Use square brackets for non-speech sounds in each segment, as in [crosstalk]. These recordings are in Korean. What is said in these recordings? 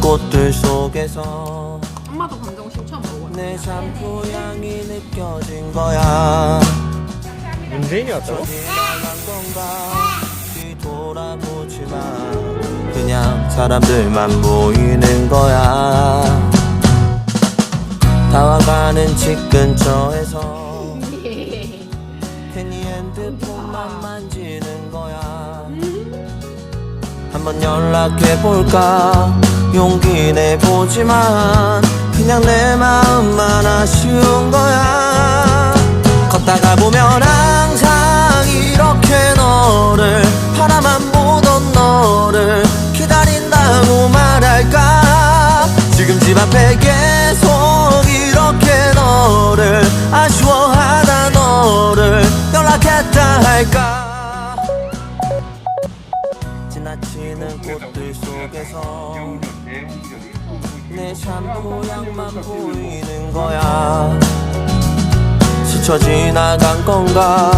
꽃들 속에서 엄마도 검정심 처음 먹어. 내 샴푸 향이 느껴진 거야. 문재인이 왔다고? 뒤돌아보지만 그냥 사람들만 보이는 거야. 다와가는 집 근처에서 [laughs] 괜히 핸드폰만 만지는 거야 한번 연락해볼까? 용기 내보지만 그냥 내 마음만 아쉬운 거야. 걷다가 보면 항상 이렇게 너를 바라만 보던 너를 기다린다고 말할까? 지금 집 앞에 계속 이렇게 너를 아쉬워하다 너를 연락했다 할까 지나치는 꽃들 속에서 내 샴푸 향만 보이는 거야. 스쳐 지나간 건가?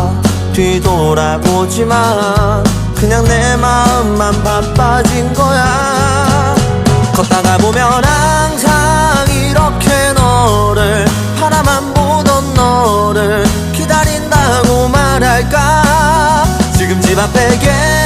뒤돌아보지만 그냥 내 마음만 바빠진 거야. 걷다가 보면 항상 이렇게 너를 바라만 보던 너를 기다린다고 말할까? 지금 집 앞에 계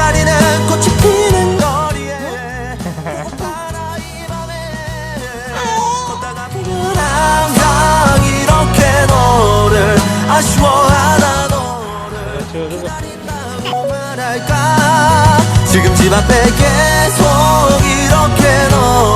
기다리는 꽃이 피는 거리에 배고파라 이 밤에 걷다가 보면 항상 이렇게 너를 아쉬워하다 너를 기다린다고 말할까? 지금 집 앞에 계속 이렇게 너